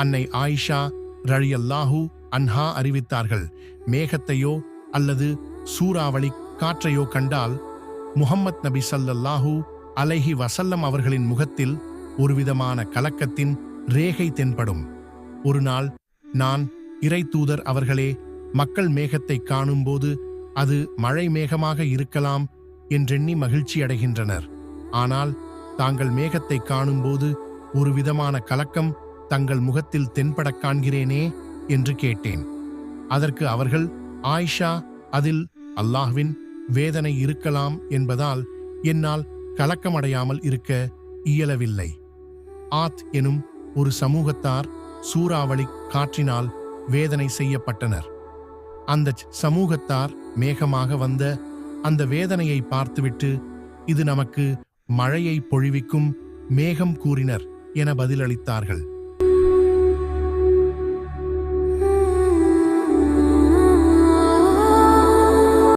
அன்னை ஆயிஷா ரழியல்லாஹு அன்ஹா அறிவித்தார்கள். மேகத்தையோ அல்லது சூறாவளி காற்றையோ கண்டால் முகம்மத் நபி சல்லல்லாஹு அலைஹி வசல்லம் அவர்களின் முகத்தில் ஒருவிதமான கலக்கத்தின் ரேகை தென்படும். ஒரு நாள் நான் இறை தூதர் அவர்களே மக்கள் மேகத்தை காணும்போது அது மழை மேகமாக இருக்கலாம் என்றெண்ணி மகிழ்ச்சி அடைகின்றனர். ஆனால் தாங்கள் மேகத்தை காணும்போது ஒரு விதமான கலக்கம் தங்கள் முகத்தில் தென்படக் காண்கிறேனே என்று கேட்டேன். அதற்கு அவர்கள் ஆயிஷா அதில் அல்லாஹ்வின் வேதனை இருக்கலாம் என்பதால் என்னால் கலக்கமடையாமல் இருக்க இயலவில்லை. ஆத் எனும் ஒரு சமூகத்தார் சூறாவளி காற்றினால் வேதனை செய்யப்பட்டனர். அந்த சமூகத்தார் மேகமாக வந்த அந்த வேதனையை பார்த்துவிட்டு இது நமக்கு மழையை பொழிவிக்கும் மேகம் கூறினர் என பதிலளித்தார்கள்.